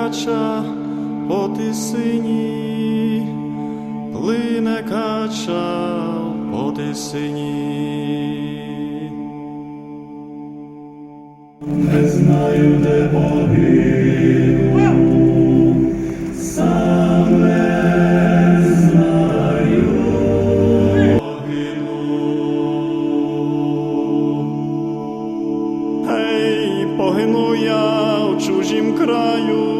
кача по тисині, плине кача по тисині. Не знаю, де погину, сам не знаю, погину. Гей, погину я в чужім краю,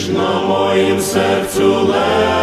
Лиш на моїм серцю ле.